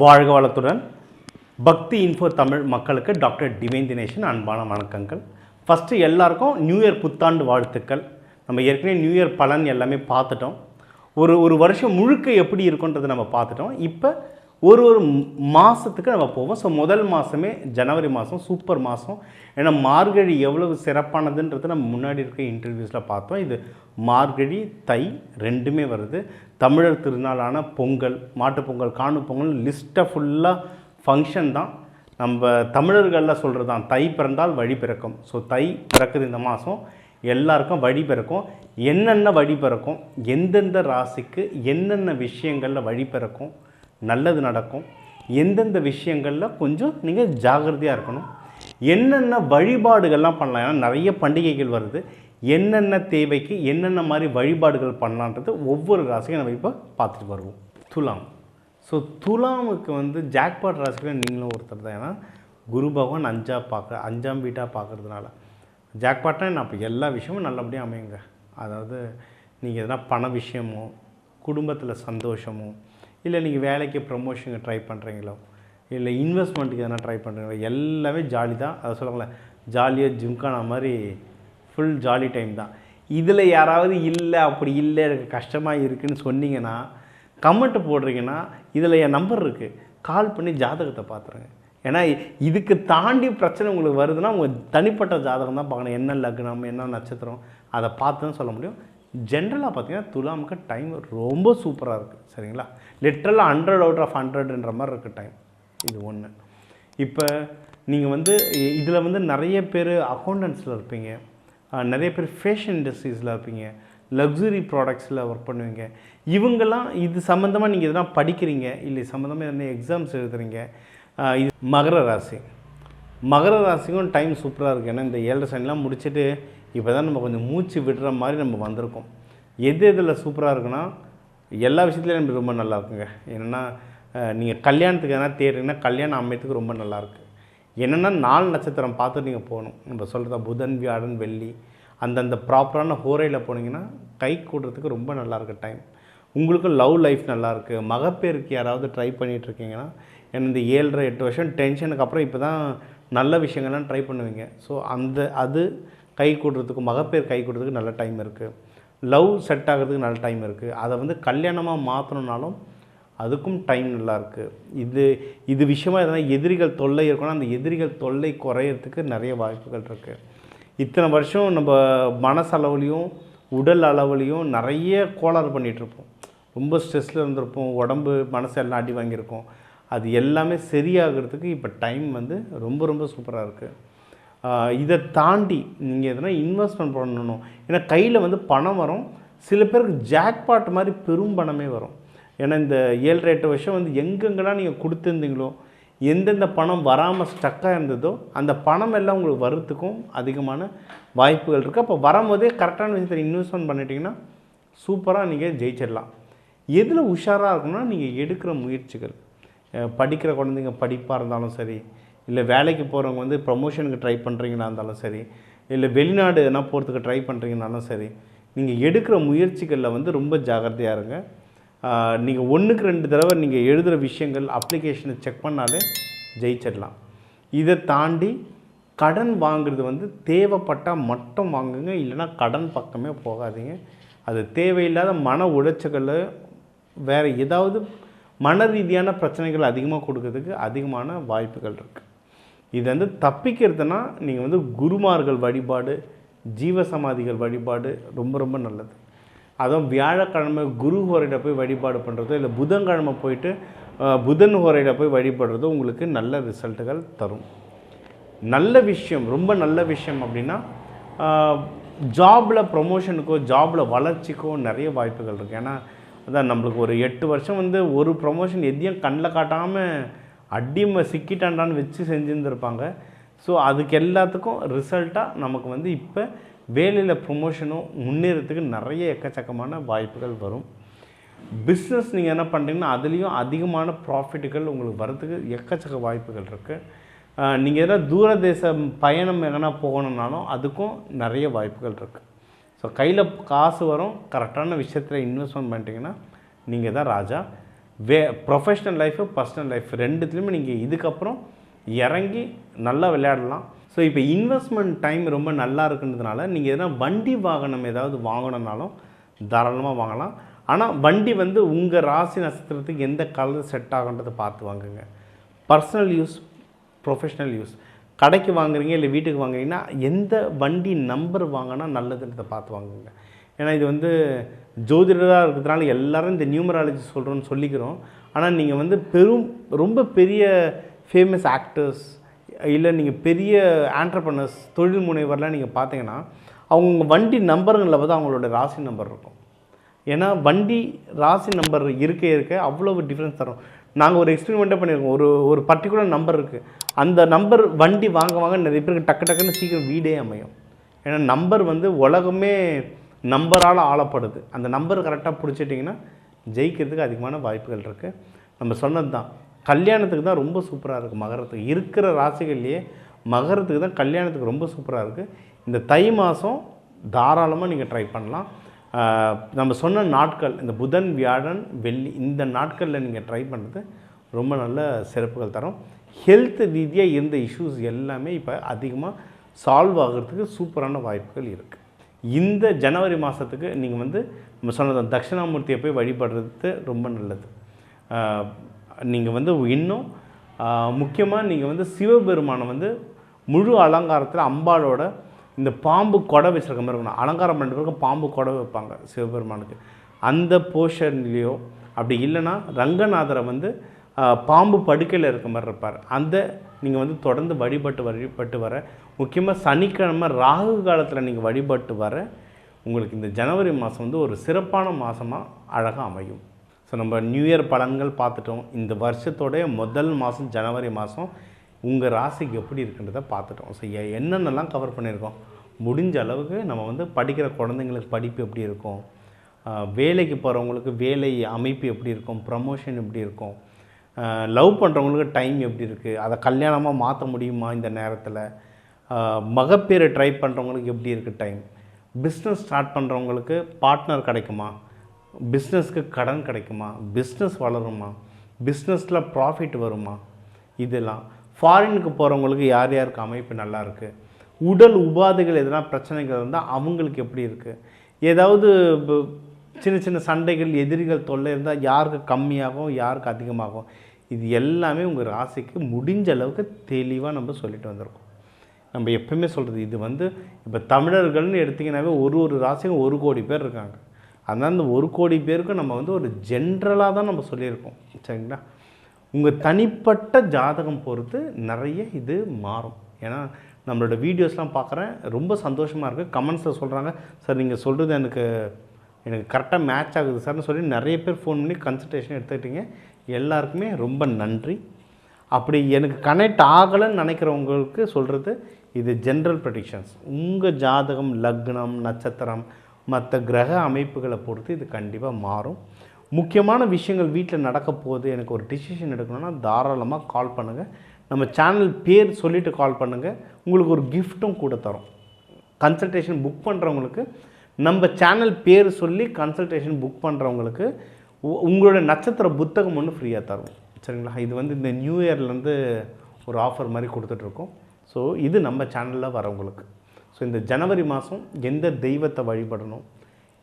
வாழ்க வளத்துடன். பக்தி இன்ஃபோ தமிழ் மக்களுக்கு டாக்டர் டிவைன் தினேஷன் அன்பான வணக்கங்கள். ஃபஸ்ட்டு எல்லாருக்கும் நியூ இயர் புத்தாண்டு வாழ்த்துக்கள். நம்ம ஏற்கனவே நியூ இயர் பலன் எல்லாமே பார்த்துட்டோம். ஒரு ஒரு வருஷம் முழுக்க எப்படி இருக்குன்றதை நம்ம பார்த்துட்டோம். இப்போ ஒரு ஒரு மாதத்துக்கு நம்ம போவோம். ஸோ முதல் மாதமே ஜனவரி மாதம் சூப்பர் மாதம் ஏன்னா மார்கழி எவ்வளவு சிறப்பானதுன்றது நம்ம முன்னாடி இருக்க இன்டர்வியூஸில் பார்த்தோம். இது மார்கழி தை ரெண்டுமே வருது. தமிழர் திருநாளான பொங்கல் மாட்டுப் பொங்கல் காணும் பொங்கல் லிஸ்ட்டை ஃபுல்லாக ஃபங்க்ஷன் தான். நம்ம தமிழர்களில் சொல்கிறது தான் தை பிறந்தால் வழி பிறக்கும். ஸோ தை பிறக்குது இந்த மாதம் எல்லாருக்கும் வழி பிறக்கும். என்னென்ன வழி பிறக்கும்? எந்தெந்த ராசிக்கு என்னென்ன விஷயங்களில் வழி பிறக்கும்? நல்லது நடக்கும். எந்தெந்த விஷயங்களில் கொஞ்சம் நீங்கள் ஜாகிரதையாக இருக்கணும். என்னென்ன வழிபாடுகள்லாம் பண்ணலாம்? ஏன்னா நிறைய பண்டிகைகள் வருது. என்னென்ன தேவைக்கு என்னென்ன மாதிரி வழிபாடுகள் பண்ணலான்றது ஒவ்வொரு ராசிக்கும் நம்ம இப்போ பார்த்துட்டு வருவோம். துலாம். ஸோ துலாமுக்கு வந்து ஜாக்பாட் ராசிக்கு நீங்களும் ஒருத்தர் தான். ஏன்னா குரு பகவான் அஞ்சா பார்க்க அஞ்சாம் வீட்டாக பார்க்கறதுனால. ஜாக்பாட்னா நான் இப்போ எல்லா விஷயமும் நல்லபடியாக அமையுங்க. அதாவது நீங்கள் எதனா பண விஷயமோ குடும்பத்தில் சந்தோஷமோ இல்லை நீங்கள் வேலைக்கு ப்ரமோஷனுக்கு ட்ரை பண்ணுறீங்களோ இல்லை இன்வெஸ்ட்மெண்ட்டுக்கு எதனா ட்ரை பண்ணுறீங்களோ எல்லாமே ஜாலி தான். அதை சொல்லுவாங்களே ஜாலியாக ஜிம்கானா மாதிரி ஃபுல் ஜாலி டைம் தான். இதில் யாராவது இல்லை அப்படி இல்லை எனக்கு கஷ்டமாக இருக்குன்னு சொன்னீங்கன்னா கமெண்ட் போடுறீங்கன்னா இதில் என் நம்பர் இருக்குது கால் பண்ணி ஜாதகத்தை பார்த்துருங்க. ஏன்னா இதுக்கு தாண்டி பிரச்சனை உங்களுக்கு வருதுன்னா உங்கள் தனிப்பட்ட ஜாதகம் தான் பார்க்கணும். என்ன லக்னம் என்ன நட்சத்திரம் அதை பார்த்து தான் சொல்ல முடியும். ஜென்ரலாக பார்த்தீங்கன்னா துலாமுக்கு டைம் ரொம்ப சூப்பராக இருக்குது சரிங்களா? லிட்ரலாக ஹண்ட்ரட் அவுட் ஆஃப் ஹண்ட்ரட்ன்ற மாதிரி இருக்குது டைம் இது ஒன்று இப்போ நீங்கள் வந்து இதில் வந்து நிறைய பேர் அக்கௌண்டன்ஸில் இருப்பீங்க. நிறைய பேர் ஃபேஷன் இண்டஸ்ட்ரீஸில் இருப்பீங்க. லக்ஸுரி ப்ராடக்ட்ஸில் ஒர்க் பண்ணுவீங்க. இவங்கெல்லாம் இது சம்மந்தமாக நீங்கள் எதனா படிக்கிறீங்க? இல்லை சம்மந்தமாக எதனா எக்ஸாம்ஸ் எழுதுறீங்க? இது மகர ராசி. மகர ராசிக்கும் டைம் சூப்பராக இருக்குது ஏன்னா இந்த ஏழரை சனிலாம் முடிச்சுட்டு இப்போ தான் நம்ம கொஞ்சம் மூச்சு விடுற மாதிரி நம்ம வந்திருக்கோம். எது எதில் சூப்பராக இருக்குன்னா எல்லா விஷயத்துலையும் நமக்கு ரொம்ப நல்லா இருக்குங்க. என்னென்னா நீங்கள் கல்யாணத்துக்கு எதனா தேடுறீங்கன்னா கல்யாணம் அமையத்துக்கு ரொம்ப நல்லாயிருக்கு என்னென்னா நாலு நட்சத்திரம் பார்த்து நீங்கள் போகணும். நம்ம சொல்கிறதா புதன் வியாழன் வெள்ளி அந்தந்த ப்ராப்பரான ஹோரையில் போனீங்கன்னா கை கூடுறதுக்கு ரொம்ப நல்லாயிருக்கு டைம் உங்களுக்கு லவ் லைஃப் நல்லாயிருக்கு மகப்பேருக்கு யாராவது ட்ரை பண்ணிகிட்ருக்கீங்கன்னா எனக்கு இந்த ஏழரை எட்டு வருஷம் டென்ஷனுக்கு அப்புறம் இப்போ தான் நல்ல விஷயங்கள்லாம் ட்ரை பண்ணுவீங்க. ஸோ அந்த அது கை கூடுறதுக்கு மகப்பேர் கை கூடுறதுக்கு நல்ல டைம் இருக்குது லவ் செட் ஆகிறதுக்கு நல்ல டைம் இருக்குது அதை வந்து கல்யாணமாக மாற்றணுன்னாலும் அதுக்கும் டைம் நல்லா இருக்குது இது இது விஷயமாக எதனா எதிரிகள் தொல்லை இருக்குன்னா அந்த எதிரிகள் தொல்லை குறையிறதுக்கு நிறைய வாய்ப்புகள் இருக்குது இத்தனை வருஷம் நம்ம மனசளவுலையும் உடல் அளவுலையும் நிறைய கோளாறு பண்ணிகிட்ருப்போம் ரொம்ப ஸ்ட்ரெஸ்ஸில் இருந்திருப்போம். உடம்பு மனசு எல்லாம் அடி வாங்கியிருக்கோம். அது எல்லாமே சரியாகிறதுக்கு இப்போ டைம் வந்து ரொம்ப ரொம்ப சூப்பராக இருக்குது இதை தாண்டி நீங்கள் எதனா இன்வெஸ்ட்மெண்ட் பண்ணணும். ஏன்னா கையில் வந்து பணம் வரும். சில பேருக்கு ஜாக்பாட் மாதிரி பெரும் பணமே வரும். ஏன்னா இந்த ஏழரை எட்டு வருஷம் வந்து எங்கெங்கெல்லாம் நீங்கள் கொடுத்துருந்தீங்களோ எந்தெந்த பணம் வராமல் ஸ்டக்காக இருந்ததோ அந்த பணம் எல்லாம் உங்களுக்கு வர்றதுக்கும் அதிகமான வாய்ப்புகள் இருக்குது அப்போ வரும்போதே கரெக்டான விஷயத்தில் இன்வெஸ்ட்மெண்ட் பண்ணிட்டீங்கன்னா சூப்பராக நீங்கள் ஜெயிச்சிடலாம். எதில் உஷாராக இருக்கணும்னா நீங்கள் எடுக்கிற முயற்சிகள். படிக்கிற குழந்தைங்க படிப்பாக இருந்தாலும் சரி இல்லை வேலைக்கு போகிறவங்க வந்து ப்ரமோஷனுக்கு ட்ரை பண்ணுறீங்களா இருந்தாலும் சரி இல்லை வெளிநாடு எதனா போகிறதுக்கு ட்ரை பண்ணுறீங்கனாலும் சரி நீங்கள் எடுக்கிற முயற்சிகளில் வந்து ரொம்ப ஜாகிரதையாக இருங்க. நீங்கள் ஒன்றுக்கு ரெண்டு தடவை நீங்கள் எழுதுகிற விஷயங்கள் அப்ளிகேஷனை செக் பண்ணாலே ஜெயிச்சிடலாம். இதை தாண்டி கடன் வாங்குறது வந்து தேவைப்பட்டால் மட்டும் வாங்குங்க இல்லைன்னா கடன் பக்கமே போகாதீங்க. அது தேவையில்லாத மன உளைச்சல்கள் வேறு ஏதாவது மன ரீதியான பிரச்சனைகள் அதிகமாக கொடுக்கறதுக்கு அதிகமான வாய்ப்புகள் இருக்குது இது வந்து தப்பிக்கிறதுனா நீங்கள் வந்து குருமார்கள் வழிபாடு ஜீவசமாதிகள் வழிபாடு ரொம்ப ரொம்ப நல்லது. அதுவும் வியாழக்கிழமை குரு ஹோரையில் போய் வழிபாடு பண்ணுறதோ இல்லை புதன்கிழமை போயிட்டு புதன் ஹோரையில் போய் வழிபடுறதோ உங்களுக்கு நல்ல ரிசல்ட்டுகள் தரும். நல்ல விஷயம் ரொம்ப நல்ல விஷயம் அப்படின்னா ஜாபில் ப்ரொமோஷனுக்கோ ஜாபில் வளர்ச்சிக்கோ நிறைய வாய்ப்புகள் இருக்குது ஏன்னா அதான் நம்மளுக்கு ஒரு எட்டு வருஷம் வந்து ஒரு ப்ரொமோஷன் எதையும் கண்ணில் காட்டாமல் அடிமை சிக்கிட்டாண்டான்னு வச்சு செஞ்சுருந்துருப்பாங்க. ஸோ அதுக்கு எல்லாத்துக்கும் ரிசல்ட்டாக நமக்கு வந்து இப்போ வேலையில் ப்ரொமோஷனும் முன்னேறத்துக்கு நிறைய எக்கச்சக்கமான வாய்ப்புகள் வரும். பிஸ்னஸ் நீங்கள் என்ன பண்ணுறீங்கன்னா அதுலேயும் அதிகமான ப்ராஃபிட்டுகள் உங்களுக்கு வர்றதுக்கு எக்கச்சக்க வாய்ப்புகள் இருக்குது நீங்கள் எதாவது தூரதேச பயணம் எங்கன்னா போகணுன்னாலும் அதுக்கும் நிறைய வாய்ப்புகள் இருக்குது ஸோ கையில் காசு வரும் கரெக்டான விஷயத்தில் இன்வெஸ்ட்மெண்ட் பண்ணிட்டீங்கன்னா நீங்கள் தான் ராஜா. வே ப்ரொஃபஷ்னல் லைஃபு பர்சனல் லைஃப் ரெண்டுத்துலேயுமே நீங்கள் இதுக்கப்புறம் இறங்கி நல்லா விளையாடலாம். ஸோ இப்போ இன்வெஸ்ட்மெண்ட் டைம் ரொம்ப நல்லா இருக்குன்றதுனால நீங்கள் எதனா வண்டி வாகனம் ஏதாவது வாங்கணுன்னாலும் தாராளமாக வாங்கலாம். ஆனால் வண்டி வந்து உங்கள் ராசி நட்சத்திரத்துக்கு எந்த கலர் செட் ஆகுன்றதை பார்த்து வாங்குங்க. பர்சனல் யூஸ் ப்ரொஃபஷ்னல் யூஸ் கடைக்கு வாங்குறீங்க இல்லை வீட்டுக்கு வாங்குறீங்கன்னா எந்த வண்டி நம்பர் வாங்கினா நல்லதுன்றதை பார்த்து வாங்குங்க. ஏன்னா இது வந்து ஜோதிடராக இருக்கிறதுனால எல்லாரும் இந்த நியூமராலஜி சொல்கிறோன்னு சொல்லிக்கிறோம். ஆனால் நீங்கள் வந்து பெரும் ரொம்ப பெரிய ஃபேமஸ் ஆக்டர்ஸ் இல்லை நீங்கள் பெரிய ஆண்டர்பனர்ஸ் தொழில் முனைவர்லாம் நீங்கள் பார்த்தீங்கன்னா அவங்க வண்டி நம்பருங்களில் வந்து அவங்களோட ராசி நம்பர் இருக்கும். ஏன்னா வண்டி ராசி நம்பர் இருக்க இருக்க அவ்வளோ டிஃப்ரென்ஸ் தரும். நாங்கள் ஒரு எக்ஸ்பெரிமெண்ட்டே பண்ணியிருக்கோம் ஒரு ஒரு பர்டிகுலர் நம்பர் இருக்குது அந்த நம்பர் வண்டி வாங்க வாங்க நிறைய பேருக்கு டக்கு டக்குன்னு சீக்கிரம் வீடே அமையும். ஏன்னா நம்பர் வந்து உலகமே நம்பரால் ஆளப்படுது. அந்த நம்பர் கரெக்டாக பிடிச்சிட்டிங்கன்னா ஜெயிக்கிறதுக்கு அதிகமான வாய்ப்புகள் இருக்குது நம்ம சொன்னது தான் கல்யாணத்துக்கு தான் ரொம்ப சூப்பராக இருக்குது மகரத்துக்கு. இருக்கிற ராசிகள்லேயே மகரத்துக்கு தான் கல்யாணத்துக்கு ரொம்ப சூப்பராக இருக்குது இந்த தை மாதம் தாராளமாக நீங்கள் ட்ரை பண்ணலாம். நம்ம சொன்ன நாட்கள் இந்த புதன் வியாழன் வெள்ளி இந்த நாட்களில் நீங்கள் ட்ரை பண்ணுறது ரொம்ப நல்ல சிறப்புகள் தரும். ஹெல்த் ரீதியாக இருந்த இஷ்யூஸ் எல்லாமே இப்போ அதிகமாக சால்வ் ஆகிறதுக்கு சூப்பரான வாய்ப்புகள் இருக்குது இந்த ஜனவரி மாதத்துக்கு நீங்கள் வந்து நம்ம சொன்னது தட்சிணாமூர்த்தியை போய் வழிபடுறது ரொம்ப நல்லது. நீங்கள் வந்து இன்னும் முக்கியமாக நீங்கள் வந்து சிவபெருமானை வந்து முழு அலங்காரத்தில் அம்பாளோட இந்த பாம்பு கொடை வச்சிருக்க மாதிரி இருக்கணும். அலங்காரம் பண்ணுற பிறகு பாம்பு கொடை வைப்பாங்க சிவபெருமானுக்கு. அந்த போர்ஷன்லேயோ அப்படி இல்லைன்னா ரங்கநாதரை வந்து பாம்பு படுக்கையில் இருக்க மாதிரி இருப்பார். அந்த நீங்கள் வந்து தொடர்ந்து வழிபட்டு வழிபட்டு வர முக்கியமாக சனிக்கிழமை ராகு காலத்தில் நீங்கள் வழிபட்டு வர உங்களுக்கு இந்த ஜனவரி மாதம் வந்து ஒரு சிறப்பான மாதமாக அழகாக அமையும். ஸோ நம்ம நியூ இயர் பலன்கள் பார்த்துட்டோம். இந்த வருஷத்தோடைய முதல் மாதம் ஜனவரி மாதம் உங்கள் ராசிக்கு எப்படி இருக்குன்றதை பார்த்துட்டோம். ஸோ என்னென்னலாம் கவர் பண்ணியிருக்கோம்? முடிஞ்ச அளவுக்கு நம்ம வந்து படிக்கிற குழந்தைங்களுக்கு படிப்பு எப்படி இருக்கும்? வேலைக்கு போகிறவங்களுக்கு வேலை அமைப்பு எப்படி இருக்கும்? ப்ரமோஷன் எப்படி இருக்கும்? லவ் பண்ணுறவங்களுக்கு டைம் எப்படி இருக்குது அதை கல்யாணமாக மாற்ற முடியுமா இந்த நேரத்தில்? மகப்பேறு ட்ரை பண்ணுறவங்களுக்கு எப்படி இருக்குது டைம் பிஸ்னஸ் ஸ்டார்ட் பண்ணுறவங்களுக்கு பார்ட்னர் கிடைக்குமா? பிஸ்னஸ்க்கு கடன் கிடைக்குமா? பிஸ்னஸ் வளருமா? பிஸ்னஸில் ப்ராஃபிட் வருமா? இதெல்லாம். ஃபாரினுக்கு போகிறவங்களுக்கு யார் யாருக்கு அமைப்பு நல்லாயிருக்கு உடல் உபாதைகள் எதனா பிரச்சனைகள் இருந்தால் அவங்களுக்கு எப்படி இருக்குது ஏதாவது சின்ன சின்ன சண்டைகள் எதிரிகள் தொல்லை இருந்தால் யாருக்கு கம்மியாகும் யாருக்கு அதிகமாகும்? இது எல்லாமே உங்கள் ராசிக்கு முடிஞ்ச அளவுக்கு தெளிவாக நம்ம சொல்லிட்டு வந்திருக்கோம். நம்ம எப்பவுமே சொல்கிறது இது வந்து இப்போ தமிழர்கள்னு எடுத்திங்கனாவே ஒரு ஒரு ராசிக்கும் ஒரு கோடி பேர் இருக்காங்க. அதனால் அந்த ஒரு கோடி பேருக்கும் நம்ம வந்து ஒரு ஜென்ரலாக தான் நம்ம சொல்லியிருக்கோம். சரிங்களா? உங்கள் தனிப்பட்ட ஜாதகம் பொறுத்து நிறைய இது மாறும். ஏன்னா நம்மளோட வீடியோஸ்லாம் பார்க்குறேன் ரொம்ப சந்தோஷமாக இருக்குது கமெண்ட்ஸில் சொல்கிறாங்க சார் நீங்கள் சொல்கிறது எனக்கு எனக்கு கரெக்டாக மேட்ச் ஆகுது சார்னு சொல்லி நிறைய பேர் ஃபோன் பண்ணி கன்சல்டேஷன் எடுத்துக்கிட்டீங்க. எல்லாருக்குமே ரொம்ப நன்றி. அப்படி எனக்கு கனெக்ட் ஆகலைன்னு நினைக்கிறவங்களுக்கு சொல்கிறது இது ஜென்ரல் ப்ரெடிக்ஷன்ஸ் உங்கள் ஜாதகம் லக்னம் நட்சத்திரம் மற்ற கிரக அமைப்புகளை பொறுத்து இது கண்டிப்பாக மாறும். முக்கியமான விஷயங்கள் வீட்டில் நடக்க போகுது எனக்கு ஒரு டிசிஷன் எடுக்கணும்னா தாராளமாக கால் பண்ணுங்கள் நம்ம சேனல் பேர் சொல்லிவிட்டு கால் பண்ணுங்கள் உங்களுக்கு ஒரு கிஃப்ட்டும் கூட தரும். கன்சல்டேஷன் புக் பண்ணுறவங்களுக்கு நம்ம சேனல் பேர் சொல்லி கன்சல்டேஷன் புக் பண்ணுறவங்களுக்கு உ- உங்களோட நட்சத்திர புத்தகம் ஒன்று ஃப்ரீயாக தரும் சரிங்களா? இது வந்து இந்த நியூ இயர்லேருந்து ஒரு ஆஃபர் மாதிரி கொடுத்துட்ருக்கோம். ஸோ இது நம்ம சேனலில் வரவங்களுக்கு. ஸோ இந்த ஜனவரி மாதம் எந்த தெய்வத்தை வழிபடணும்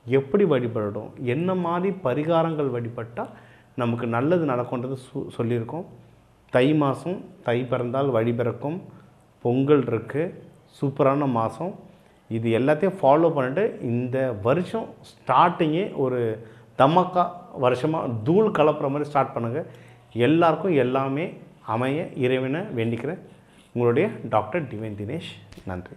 எப்படி வழிபடணும்? என்ன மாதிரி பரிகாரங்கள் வழிபட்டால் நமக்கு நல்லது நடக்கும்ன்றது சு சொல்லியிருக்கோம். தை மாதம் தை பிறந்தால் வழி பிறக்கும். பொங்கல் இருக்குது சூப்பரான மாதம் இது எல்லாத்தையும் ஃபாலோ பண்ணிட்டு இந்த வருஷம் ஸ்டார்டிங்கே ஒரு தமக்கா வருஷமாக தூள் கலப்புற மாதிரி ஸ்டார்ட் பண்ணுங்கள் எல்லாருக்கும் எல்லாமே அமைய இறைவனை வேண்டிக்கிறேன். உங்களுடைய டாக்டர் டிவைன் தினேஷ். நன்றி.